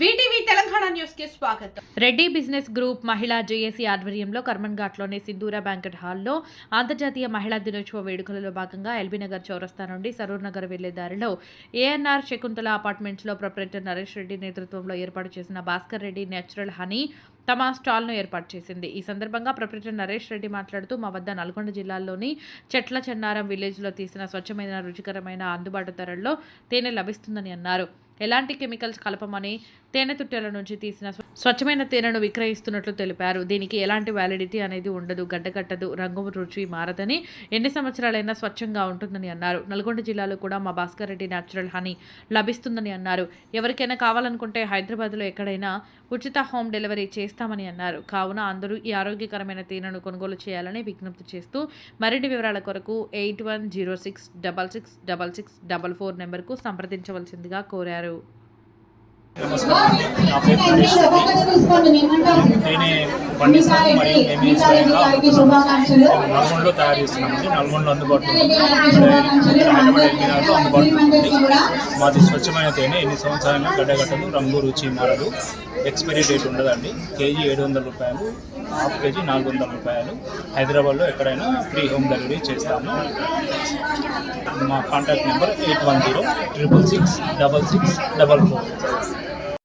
VTV Telangana న్యూస్కి స్వాగతం. Reddy business group మహిళా జేఏసీ ఆధ్వర్యంలో కర్మన్ ఘాట్లోని సింధూర బ్యాంకెట్ హాల్లో అంతర్జాతీయ మహిళా దినోత్సవ వేడుకలలో భాగంగా ఎల్బీ నగర్ చౌరస్తా నుండి సరూర్ నగర్ వెళ్ళే దారిలో ఏఎన్ఆర్ శకుంతల అపార్ట్మెంట్స్లో ప్రొపరేటర్ నరేష్ రెడ్డి నేతృత్వంలో ఏర్పాటు చేసిన భాస్కర్ రెడ్డి నేచురల్ హనీ తమ స్టాల్ను ఏర్పాటు చేసింది. ఈ సందర్భంగా ప్రొపరేటర్ నరేష్ రెడ్డి మాట్లాడుతూ మా వద్ద నల్గొండ జిల్లాలోని చెట్ల చెన్నారం విలేజ్లో తీసిన స్వచ్ఛమైన రుచికరమైన అందుబాటు ధరల్లో తేనె లభిస్తుందని అన్నారు. ఎలాంటి కెమికల్స్ కలపమని తేనె తుట్టెల నుంచి తీసిన స్వ- స్వచ్ఛమైన తేనెను విక్రయిస్తున్నట్లు తెలిపారు. దీనికి ఎలాంటి వ్యాలిడిటీ అనేది ఉండదు గడ్డకట్టదు రంగు రుచి మారదని ఎన్ని సంవత్సరాలైనా స్వచ్ఛంగా ఉంటుందని అన్నారు. నల్గొండ జిల్లాలో కూడా మా భాస్కర్ రెడ్డి న్యాచురల్ హనీ లభిస్తుందని అన్నారు. ఎవరికైనా కావాలనుకుంటే హైదరాబాద్లో ఎక్కడైనా ఉచిత హోమ్ డెలివరీ చేస్తామని అన్నారు. కావున అందరూ ఈ ఆరోగ్యకరమైన తేనెను కొనుగోలు చేయాలని విజ్ఞప్తి చేస్తూ మరిన్ని వివరాల కొరకు eight one zero six double six double six double four నెంబర్కు సంప్రదించవలసిందిగా కోరారు. స్వయంగా నల్గొండలో తయారు చేస్తున్నామండి నల్గొండలో అందుబాటులో అందుబాటులో మాది స్వచ్ఛమైన తేనె ఎన్ని సంవత్సరాలైనా గడ్డగట్టదు రంగు రుచి మారదు. ఎక్స్పైరీ డేట్ ఉండదండి. కేజీ ఏడు వందల రూపాయలు హాఫ్ కేజీ నాలుగు వందల రూపాయలు. హైదరాబాద్లో ఎక్కడైనా ఫ్రీ హోమ్ డెలివరీ చేస్తాము. మా contact number eight one zero triple six double six double four